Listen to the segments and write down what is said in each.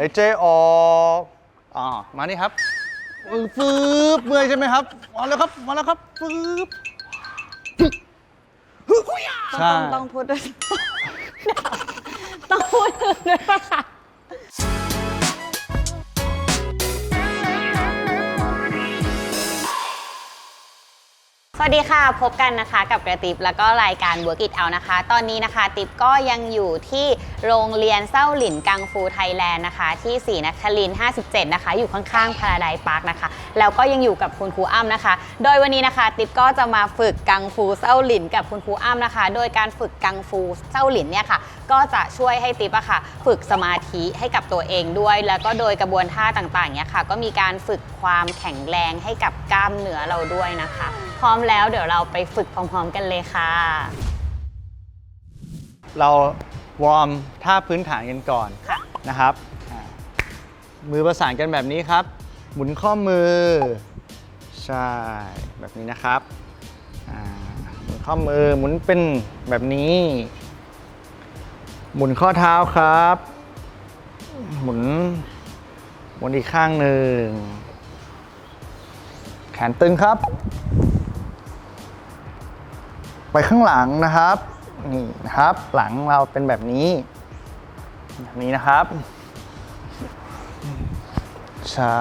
หายใจออกอ่ามานี่ครับเออฟืบเมื่อยใช่ไหมครับมาแล้วครับมาแล้วครับฟืบใช่ต้องต้องพูดด้วยต้องพูดด้วยค่ะ สวัสดีค่ะ พบกันนะคะกับกระติบแล้วก็รายการ Work It Out นะคะ ตอนนี้นะคะ ติบก็ยังอยู่ที่โรงเรียนเส้าหลินกังฟูไทยแลนด์นะคะ ที่ศรีนครินทร์57 นะคะ อยู่ข้างๆพาราไดพาร์คนะคะ แล้วก็ยังอยู่กับคุณครูอ้ำนะคะ โดยวันนี้นะคะ ติบก็จะมาฝึกกังฟูเส้าหลินกับคุณครูอ้ำนะคะ โดยการฝึกกังฟูเส้าหลินเนี่ยค่ะ ก็จะช่วยให้ติบอะค่ะ ฝึกสมาธิให้กับตัวเองด้วย แล้วก็โดยกระบวนท่าต่างๆเนี่ยค่ะ ก็มีการฝึกความแข็งแรงให้กับกล้ามเนื้อเราด้วยนะคะ พร้อมแล้วเดี๋ยวเราไปฝึกพร้อมๆกันเลยค่ะ เราวอร์มท่าพื้นฐานกันก่อนค่ะ นะครับอ่ามือประสานกันแบบนี้ครับ หมุนข้อมือ ใช่ แบบนี้นะครับอ่าหมุนข้อมือหมุนเป็นแบบนี้ หมุนข้อเท้าครับ หมุน หมุนอีกข้างหนึ่ง แขนตึงครับ ไปข้างหลังนะครับนี่นะครับ หลังเราเป็นแบบนี้แบบนี้นะครับใช่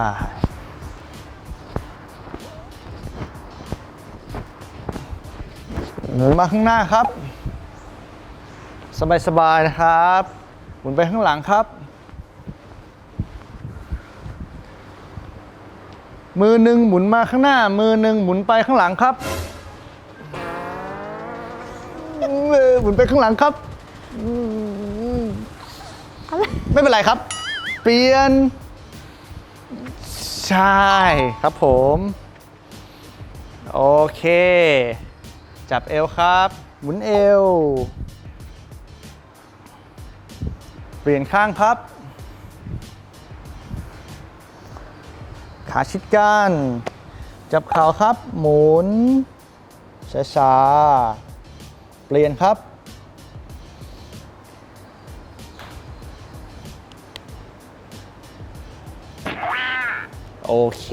หมุนมาข้างหน้าครับ สบายๆนะครับหมุนไปข้างหลังครับ มือหนึ่งหมุนมาข้างหน้า มือหนึ่งหมุนไปข้างหลังครับ มุนไปข้างหลังครับอืมไม่เป็นไรครับ เปลี่ยน ใช่ครับผม โอเค จับเอวครับ หมุนเอว เปลี่ยนข้างครับ ขาชิดกัน จับเข่าครับ หมุนช้าๆ เปลี่ยนครับ โอเค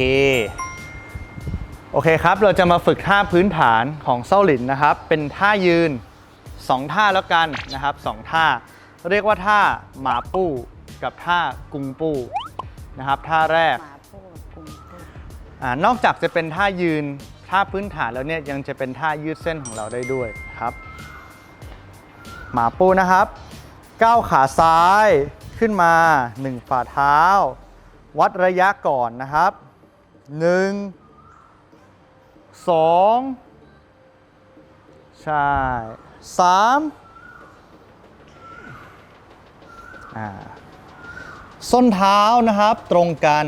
โอเคครับ เราจะมาฝึกท่าพื้นฐานของเส้าหลินนะครับ เป็นท่ายืน 2 ท่าแล้วกันนะครับสองท่า เรียกว่าท่าหมาปู้กับท่ากุงปู้นะครับ ท่าแรกหมาพูดกุงพูดอานอกจากจะเป็นท่ายืนท่าพื้นฐานแล้วเนี่ยยังจะเป็นท่ายืดเส้นของเราได้ด้วยครับ หมาปูนะครับก้าวขาซ้ายขึ้นมา 1 ฝ่าเท้า วัดระยะก่อนนะครับ 1 2 ใช่ 3 อ่า ส้นเท้านะครับตรงกัน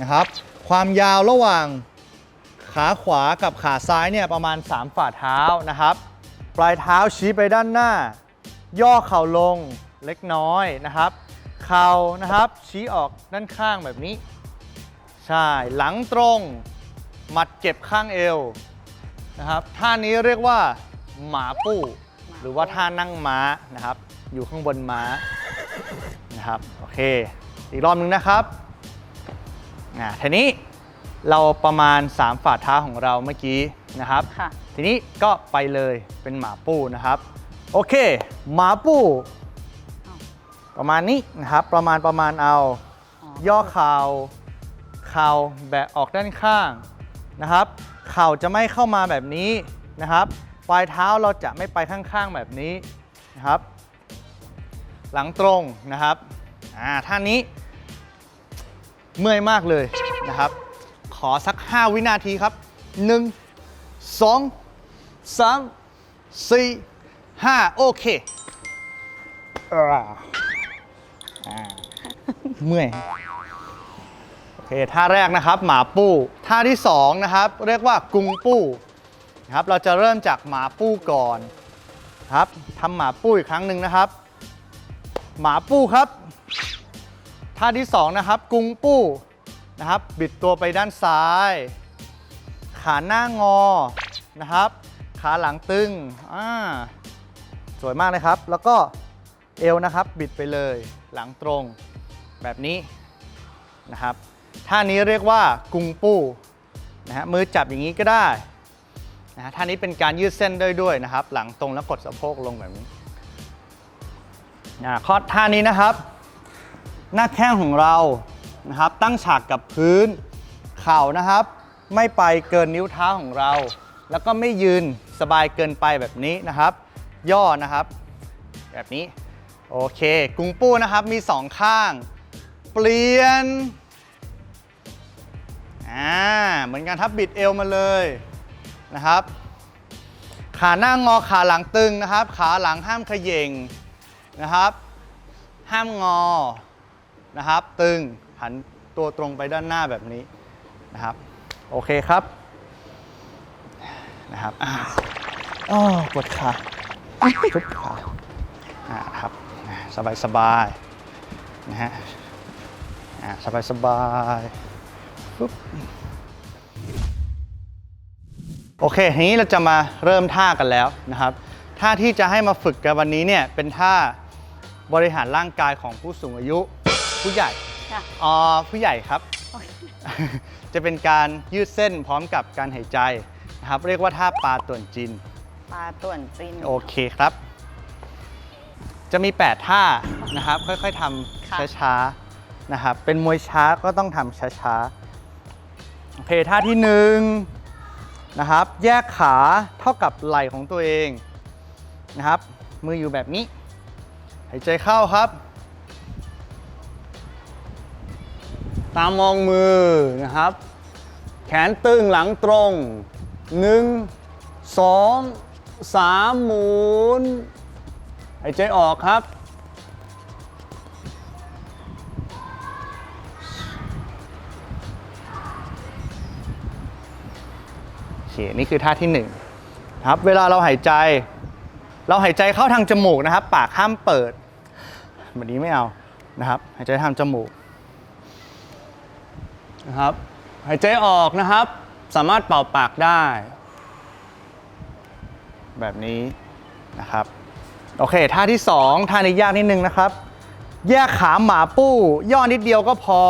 นะครับ ความยาวระหว่างขาขวากับขาซ้ายเนี่ยประมาณ 3 ฝ่าเท้านะครับ ปลายเท้าชี้ไปด้านหน้า ย่อเข่าลงเล็กน้อยนะครับ เข่านะครับ ชี้ออกด้านข้างแบบนี้ ใช่ หลังตรง หมัดเก็บข้างเอวนะครับท่านี้เรียกว่าหมาปู้ หรือว่าท่านั่งม้านะครับ อยู่ข้างบนม้านะครับโอเค อีกรอบนึงนะครับอ่าทีนี้เราประมาณ 3 ฝ่าเท้าของเราเมื่อกี้นะครับค่ะทีนี้ก็ไปเลยเป็นหมาปูนะครับ โอเค หมาปู ประมาณนี้นะครับประมาณประมาณเอา ย่อเข่าเข่าแบะออกด้านข้างนะครับ เข่าจะไม่เข้ามาแบบนี้นะครับ ปลายเท้าเราจะไม่ไปข้างๆแบบนี้นะครับ หลังตรงนะครับอ่าท่านี้ เมื่อยมากเลยนะครับ ขอสัก 5 วินาทีครับ 1 2 3 4 5 โอเคอ่า อ่าเมื่อย โอเค ท่าแรกนะครับ หมาปู้ ท่าที่2นะครับ เรียกว่ากุงปู้นะครับ เราจะเริ่มจากหมาปู้ก่อนครับทำหมาปู้อีกครั้งหนึ่งนะครับ หมาปู้ครับ ท่าที่2นะครับ กุงปู้นะครับ บิดตัวไปด้านซ้าย ขาหน้างอนะครับ ขาหลังตึงอ่าสวยมากเลยครับ แล้วก็ เอวนะครับบิดไปเลยหลังตรงแบบนี้นะครับท่านี้เรียกว่ากุงปูนะฮะมือจับอย่างนี้ก็ได้นะฮะท่านี้เป็นการยืดเส้นด้วยด้วยนะครับ หลังตรงแล้วกดสะโพกลงแบบนี้นะข้อท่านี้นะครับ หน้าแข้งของเรานะครับ ตั้งฉากกับพื้นเข่านะครับ ไม่ไปเกินนิ้วเท้าของเรา แล้วก็ไม่ยืนสบายเกินไปแบบนี้นะครับ ย่อนะครับ แบบนี้ โอเคกุ้งปู้นะครับมีสองข้าง เปลี่ยนอ่าเหมือนกันทับบิดเอวมาเลยนะครับ ขาหน้างอขาหลังตึงนะครับ ขาหลังห้ามเขย่งนะครับ ห้ามงอนะครับ ตึงหันตัวตรงไปด้านหน้าแบบนี้นะครับ โอเคครับนะครับอ่าอ้อปวดขาชุบขาอ่าครับ สบายสบายๆนะฮะอ่าสบายสบายๆปุ๊บโอเคทีนี้เราจะมาเริ่มท่ากันแล้วนะครับท่าที่จะให้มาฝึกกันวันนี้เนี่ยเป็นท่าบริหารร่างกายของผู้สูงอายุผู้ใหญ่ค่ะอ๋อผู้ใหญ่ครับ จะเป็นการยืดเส้นพร้อมกับการหายใจนะครับ เรียกว่าท่าปลาต่วนจิน ปลาต่วนจิน โอเคครับ จะมี 8 ท่านะครับ ค่อยๆทค่ะำช้าๆนะครับ เป็นมวยช้าก็ต้องทำช้าๆโอเคท่าที่หนึ่งนะครับ แยกขาเท่ากับไหล่ของตัวเองนะครับ มืออยู่แบบนี้หายใจเข้าครับ ตามมองมือนะครับ แขนตึงหลังตรง 1 2 3 หมุน หายใจออกครับ โอเค นี่คือท่าที่หนึ่งครับ เวลาเราหายใจ เราหายใจเข้าทางจมูกนะครับ ปากห้ามเปิด แบบนี้ไม่เอานะครับ หายใจทางจมูกนะครับ หายใจออกนะครับ สามารถเป่าปากได้ แบบนี้นะครับ โอเค ท่าที่ 2 ท่านี้ยากนิดนึงนะครับ แยกขาหมาปู้ ย่อนิดเดียวก็พอ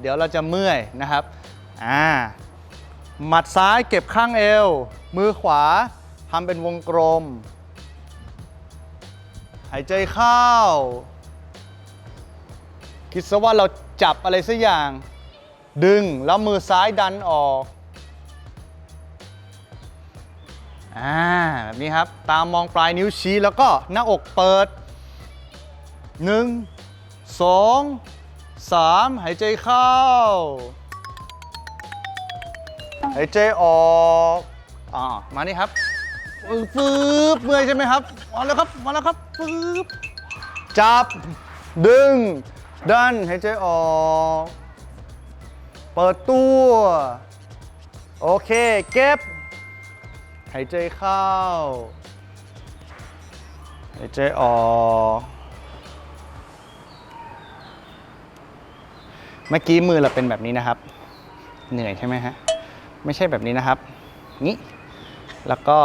เดี๋ยวเราจะเมื่อยนะครับอ่าหมัดซ้ายเก็บข้างเอว มือขวาทำเป็นวงกลม หายใจเข้า คิดซะว่าเราจับอะไรสักอย่าง ดึงแล้วมือซ้ายดันออก อ่าแบบนี้ครับ ตามมองปลายนิ้วชี้แล้วก็หน้าอกเปิด 1 2 3 หายใจเข้า หายใจออกอ่ามานี่ครับปึ๊บเมื่อยใช่ไหมครับมาแล้วครับมาแล้วครับปึ๊บจับ ดึง ดัน หายใจออก เปิดตัว โอเค เก็บ หายใจเข้า หายใจออก เมื่อกี้มือเราเป็นแบบนี้นะครับ เหนื่อยใช่ไหมฮะ ไม่ใช่แบบนี้นะครับงี้ แล้วก็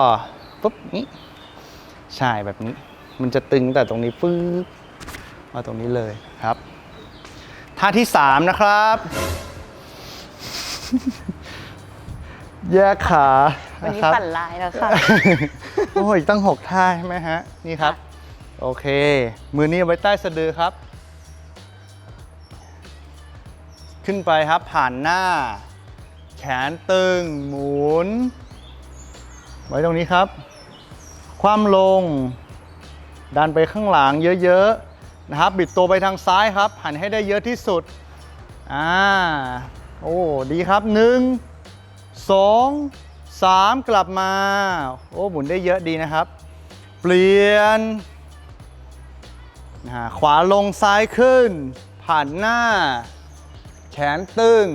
ปุ๊บงี้ใช่แบบนี้ มันจะตึงแต่ตรงนี้ปึ๊บมาตรงนี้เลยครับ ท่าที่ 3 นะครับ แยกขาวันนี้ะครับปั่นลายแล้วค่ะ โอ้ยตั้ง 6 ท่าใช่ไหมฮะ นี่ครับ โอเค มือนี้เอาไว้ใต้สะดือครับ ขึ้นไปครับผ่านหน้า แขนตึง หมุน ไว้ตรงนี้ครับ คว่ำลง ดันไปข้างหลังเยอะ ๆ นะครับ บิดตัวไปทางซ้ายครับ หันให้ได้เยอะที่สุด อ่า โอ้ ดีครับหนึ่ง สองสามกลับมา โอ้หมุนได้เยอะดีนะครับ เปลี่ยนนะฮะขวาลงซ้ายขึ้น ผ่านหน้า แขนตึง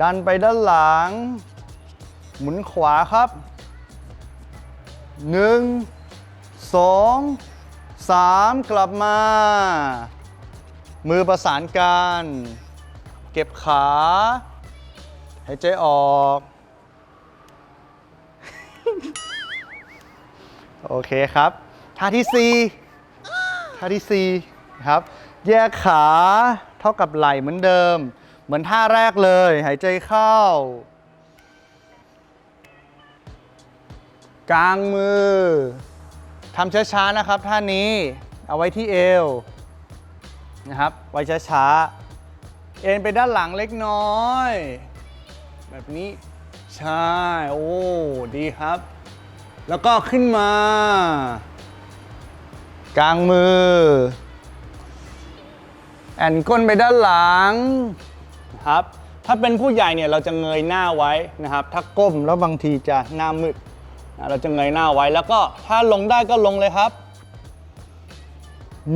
ดันไปด้านหลัง หมุนขวาครับหนึ่งสองสามกลับมา มือประสานกัน เก็บขา หายใจออก โอเคครับ ท่าที่ 4 ท่าที่ 4 ครับ แยกขาเท่ากับไหลเหมือนเดิม เหมือนท่าแรกเลย หายใจเข้ากลางมือทำช้าๆนะครับท่านี้เอาไว้ที่เอวนะครับ ไว้ช้าๆ เอ็นไปด้านหลังเล็กน้อย แบบนี้ ใช่ โอ้ ดีครับ แล้วก็ขึ้นมา กลางมือ แอนก้นไปด้านหลังนะครับ ถ้าเป็นผู้ใหญ่เนี่ยเราจะเงยหน้าไว้นะครับ ถ้าก้มแล้วบางทีจะหน้ามืดนเราจะเงยหน้าไว้แล้วก็ถ้าลงได้ก็ลงเลยครับ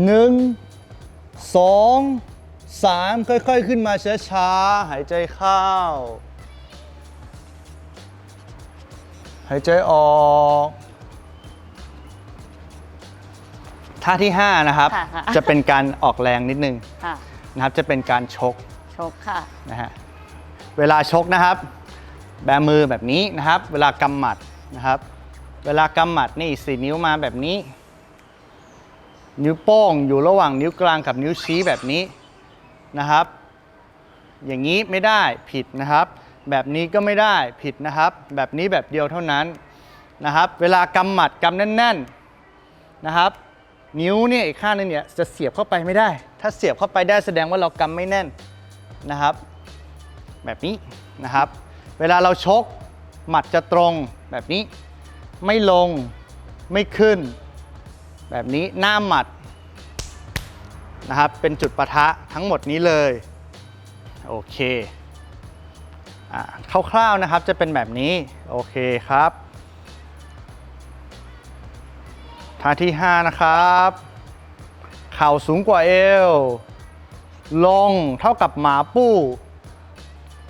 1 2 3ค่อยๆ ขึ้นมาช้าๆ หายใจเข้า หายใจออกท่าที่ 5 นะครับ ค่ะค่ะ จะเป็นการออกแรงนิดนึงค่ะ นะครับ จะเป็นการชกชกค่ะ นะฮะเวลาชกนะครับ แบมือแบบนี้นะครับ เวลากำหมัดนะครับ เวลากำหมัดนี่สี่นิ้วมาแบบนี้ นิ้วโป้งอยู่ระหว่างนิ้วกลางกับนิ้วชี้แบบนี้นะครับ อย่างนี้ไม่ได้ผิดนะครับ แบบนี้ก็ไม่ได้ผิดนะครับ แบบนี้แบบเดียวเท่านั้นนะครับ เวลากำหมัดกำแน่นๆนะครับ นิ้วเนี่ยอีกข้างนึงเนี่ยจะเสียบเข้าไปไม่ได้ ถ้าเสียบเข้าไปได้แสดงว่าเรากำไม่แน่นนะครับ แบบนี้นะครับ เวลาเราชกหมัดจะตรงแบบนี้ ไม่ลงไม่ขึ้น แบบนี้หน้าหมัดนะครับเป็นจุดปะทะทั้งหมดนี้เลย โอเค คร่าวๆนะครับจะเป็นแบบนี้ โอเคครับท่าที่ 5 นะครับ เข่าสูงกว่าเอว ลงเท่ากับหมาปู้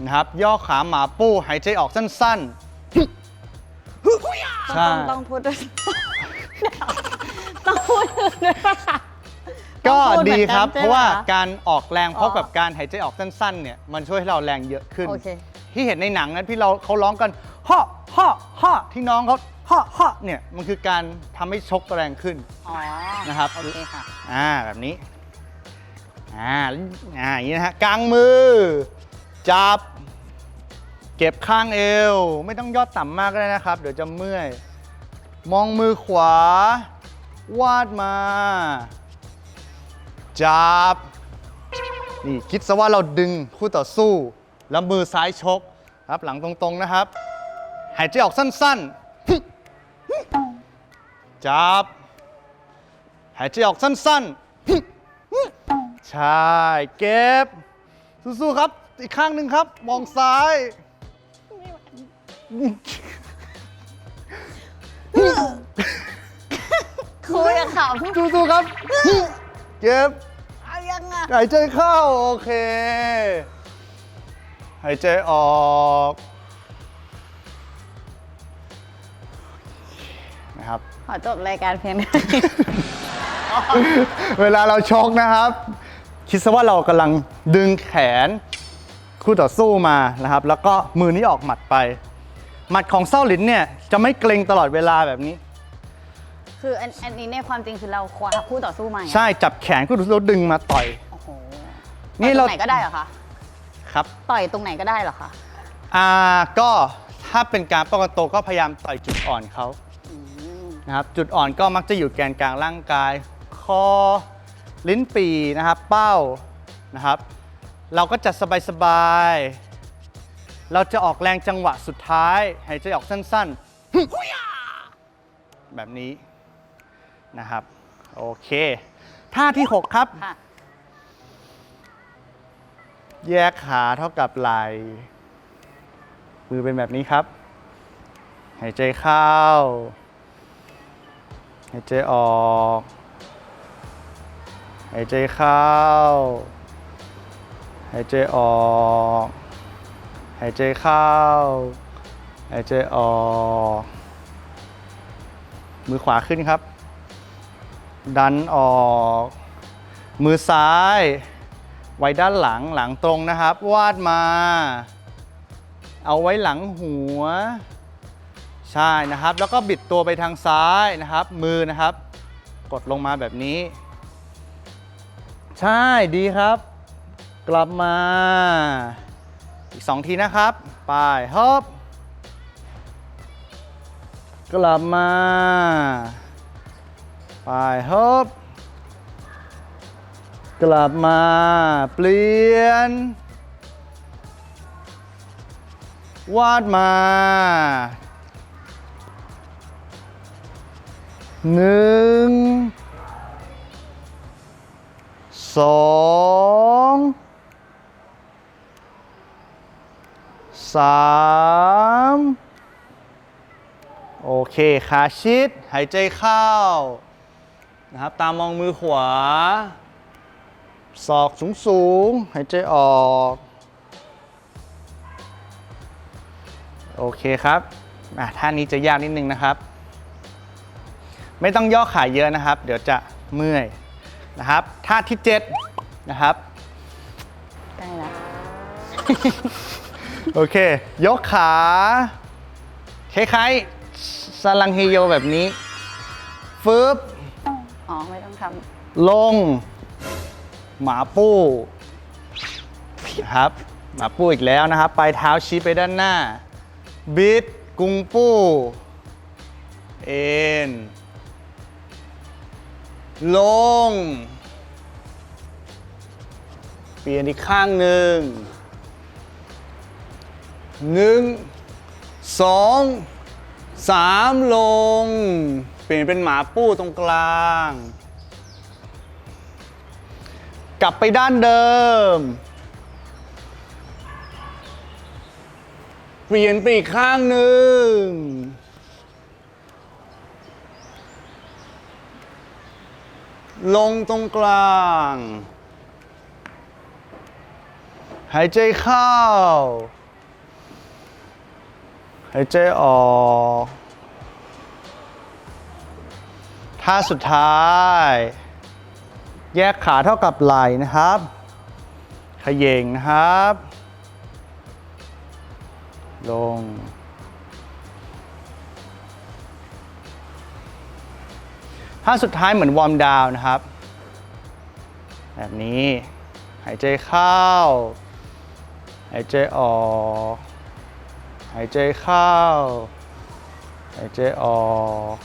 นะครับย่อขาหมาปู้หายใจออกสั้นๆใช่ต้องต้องพูดด้วยต้องพูดด้วยปะค่ะก็ต้องพูดีครับหมือนกันเพราะว่าใช่ไหมคการออกแรงเพราะอ๋อกับการหายใจออกสั้นๆเนี่ยมันช่วยให้เราแรงเยอะขึ้นโอเค ที่เห็นในหนังนั้นที่เราเขาร้องกันฮ่อฮ่อฮ่อที่น้องเขาฮ่อฮ่อเนี่ยมันคือการทำให้ชกแรงขึ้น อ๋อนะครับ โอเคค่ะ อ่าแบบนี้ อ่าอ่าอย่างนี้นะฮะกลางมือ จับ เก็บข้างเอว ไม่ต้องยอดต่ำมากก็ได้นะครับ เดี๋ยวจะเมื่อย มองมือขวา วาดมา จับ นี่คิดซะว่าเราดึงคู่ต่อสู้ แล้วมือซ้ายชกครับหลังตรงๆนะครับ หายใจออกสั้นๆ จับ หายใจออกสั้นๆ ใช่ เก็บ สู้ๆครับ อีกข้างหนึ่งครับ มองซ้าย คุยกับเขาสู้ๆครับ เก็บ เอายังอะหายใจเข้า โอเค หายใจออกนะครับ ขอจบรายการเพียงเท่านี้ เวลาเราชกนะครับ คิดซะว่าเรากำลังดึงแขนคู่ต่อสู้มานะครับ แล้วก็มือนี้ออกหมัดไป หมัดของเส้าหลินเนี่ยจะไม่เกรงตลอดเวลาแบบนี้ คืออันอันนี้ในความจริงคือเราคว้าคู่ต่อสู้มาอย่างเงี้ยใช่จับแขนคู่ต่อสู้แล้วดึงมาต่อย โอ้โหนี่นี่เราเรา ตรงไหนก็ได้เหรอคะ ครับ ต่อยตรงไหนก็ได้เหรอคะอ่าก็ถ้าเป็นการป้องกันตัวก็พยายามต่อยจุดอ่อนเขาอืมนะครับ จุดอ่อนก็มักจะอยู่แกนกลางร่างกาย คอ ลิ้นปีนะครับ เป้านะครับ เราก็จัดสบายๆ เราจะออกแรงจังหวะสุดท้ายหายใจออกสั้นๆ แบบนี้นะครับ โอเค ท่าที่ 6 ครับ ค่ะ แยกขาเท่ากับไหล่มือเป็นแบบนี้ครับ หายใจเข้า หายใจออก หายใจเข้า หายใจออก หายใจเข้า หายใจออก มือขวาขึ้นครับ ดันออก มือซ้าย ไว้ด้านหลังหลังตรงนะครับ วาดมา เอาไว้หลังหัว ใช่นะครับ แล้วก็บิดตัวไปทางซ้ายนะครับ มือนะครับ กดลงมาแบบนี้ ใช่ดีครับ กลับมา อีกสองทีนะครับ ไปฮอบกลับมา ไปฮอบ กลับมาเปลี่ยน วาดมาหนึ่งสองสามโอเคขาชิด หายใจเข้านะครับตามมองมือขวา ศอกสูงสูงๆหายใจออก โอเคครับอะท่านี้จะยากนิดนึงนะครับ ไม่ต้องย่อขาเยอะนะครับ เดี๋ยวจะเมื่อยนะครับท่าที่7นะครับได้แล้วโอเค ยกขาคล้ายๆสลังเฮโยแบบนี้ฟึบอ๋อ ไม่ต้องทลง หมาปู้ครับหมาปู้อีกแล้วนะครับ ปลายเท้าชี้ไปด้านหน้า บิดกุงปู้ เอ็น ลง เปลี่ยนอีกข้างหนึ่ง หนึ่ง สองสามลง เปลี่ยนเป็นหมาปู้ตรงกลาง กลับไปด้านเดิม เปลี่ยนไปอีกข้างหนึ่ง ลงตรงกลาง หายใจเข้า หายใจออกท่าสุดท้าย แยกขาเท่ากับไหล่นะครับเขย่งนะครับ ลง ท่าสุดท้ายเหมือนวอร์มดาวน์นะครับ แบบนี้ หายใจเข้า หายใจออก หายใจเข้า หายใจออก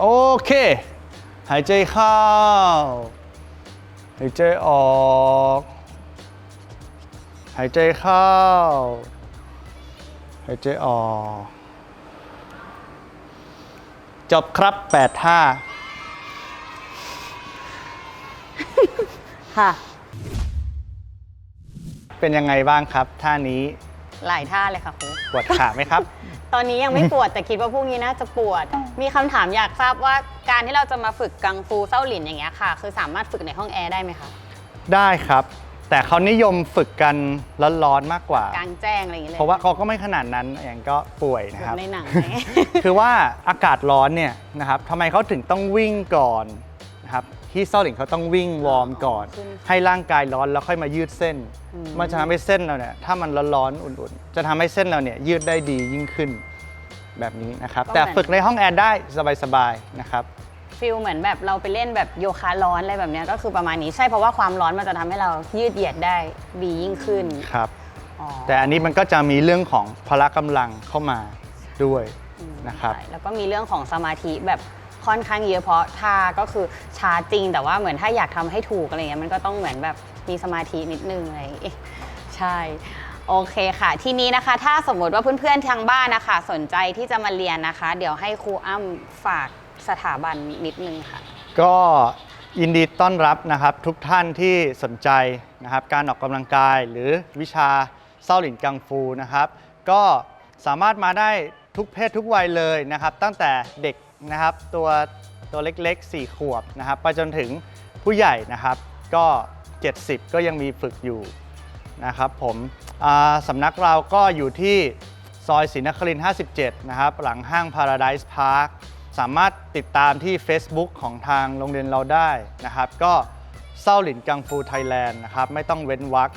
โอเค หายใจเข้า หายใจออก หายใจเข้า หายใจออก จบครับ8ท่าำค่ะ เป็นยังไงบ้างครับท่านี้ หลายท่าเลยค่ะครูปวดขาไหมครับ ตอนนี้ยังไม่ปวดแต่คิดว่าพรุ่งนี้น่าจะปวด มีคำถามอยากทราบว่าการที่เราจะมาฝึกกังฟูเส้าหลินอย่างเงี้ยค่ะ คือสามารถฝึกในห้องแอร์ได้ไหมคะได้ครับ แต่เขานิยมฝึกกันร้อนๆมากกว่า กลางแจ้งอะไรอย่างเงี้ยเลยเพราะว่าเขาก็ไม่ขนาดนั้นอย่างก็ป่วยนะครับแบบ ในหนังคือว่าอากาศร้อนเนี่ยนะครับทำไมเขาถึงต้องวิ่งก่อนนะครับ ที่เซาหลิงเขาต้องวิ่งวอร์มก่อนขึ้นให้ร่างกายร้อนแล้วค่อยมายืดเส้นอืมมันจะทำให้เส้นเราเนี่ยถ้ามันร้อนๆอุ่นๆ จะทำให้เส้นเราเนี่ยยืดได้ดียิ่งขึ้นแบบนี้นะครับแต่ฝึกในห้องแอร์ได้สบายๆนะครับ ฟิลเหมือนแบบเราไปเล่นแบบโยคะร้อนอะไรแบบเนี้ยก็คือประมาณนี้ใช่เพราะว่าความร้อนมันจะทำให้เรายืดเหยียดได้ดียิ่งขึ้นครับ อ๋อแต่อันนี้มันก็จะมีเรื่องของพละกำลังเข้ามาด้วยอืมนะครับ ใช่แล้วก็มีเรื่องของสมาธิแบบ ค่อนข้างเยอะเพราะท่าก็คือช้าจริง แต่ว่าเหมือนถ้าอยากทำให้ถูกอะไรเงี้ยมันก็ต้องเหมือนแบบมีสมาธินิดนึงอะไรอย่างเงี้ยใช่โอเคค่ะ ทีนี้นะคะ ถ้าสมมติว่าเพื่อนๆทางบ้านนะคะ สนใจที่จะมาเรียนนะคะ เดี๋ยวให้ครูอ้ำฝากสถาบันนิดนึงค่ะ ก็ยินดีต้อนรับนะครับ ทุกท่านที่สนใจนะครับ การออกกำลังกายหรือวิชาเซาหลินกังฟูนะครับ ก็สามารถมาได้ทุกเพศทุกวัยเลยนะครับ ตั้งแต่เด็ก นะครับ ตัวตัวเล็กๆ 4 ขวบนะครับไปจนถึงผู้ใหญ่นะครับก็ 70 ก็ยังมีฝึกอยู่นะครับผมสำนักเราก็อยู่ที่ซอยศรีนครินทร์57 นะครับ หลังห้าง Paradise Park สามารถติดตามที่ Facebook ของทางโรงเรียนเราได้นะครับ ก็เศร้าหลินกังฟูไทยแลนด์นะครับ ไม่ต้องเว้นวรรค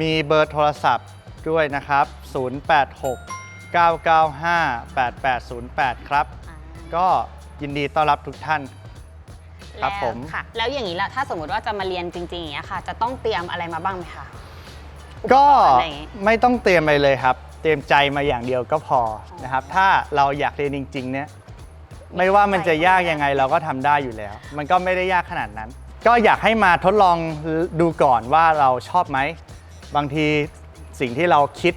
มีเบอร์โทรศัพท์ด้วยนะครับ 086 995 8808 ครับ ก็ยินดีต้อนรับทุกท่าน ครับแล้วผมค่ะแล้วอย่างนี้ละถ้าสมมติว่าจะมาเรียนจริงๆอย่างเงี้ยค่ะ จะต้องเตรียมอะไรมาบ้างไหมคะก็อุปกรณ์อะไรอย่างงี้ ไม่ต้องเตรียมอะไรเลยครับ เตรียมใจมาอย่างเดียวก็พอนะครับ ถ้าเราอยากเรียนจริง ๆ เนี่ย ไม่ว่ามันจะยากยังไงเราก็ทำได้อยู่แล้ว มันก็ไม่ได้ยากขนาดนั้น ก็อยากให้มาทดลองดูก่อนว่าเราชอบไหม บางทีสิ่งที่เราคิด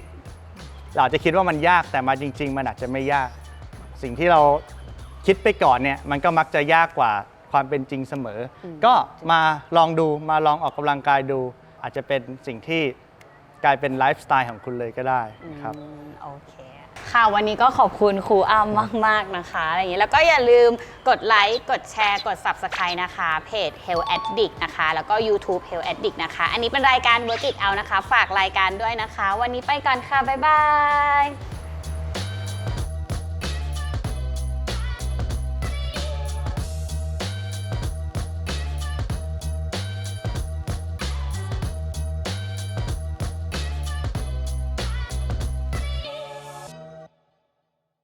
เราอาจจะคิดว่ามันยากแต่มาจริง ๆ มันอาจจะไม่ยาก สิ่งที่เรา คิดไปก่อนเนี่ยมันก็มักจะยากกว่าความเป็นจริงเสมออก็มาลองดูมาลองออกกำลังกายดู อาจจะเป็นสิ่งที่กลายเป็นไลฟ์สไตล์ของคุณเลยก็ได้ครับ อืมโอเค ค่ะวันนี้ก็ขอบคุณครูอ้ำมาก ๆ นะคะอะไรอย่างนี้แล้วก็อย่าลืมกดไลค์กดแชร์กด Subscribe นะคะ เพจ Health Addict นะคะ แล้วก็ YouTube Health Addict นะคะ อันนี้เป็นรายการ Work It Out นะคะ ฝากรายการด้วยนะคะ วันนี้ไปก่อนค่ะ บ๊ายบาย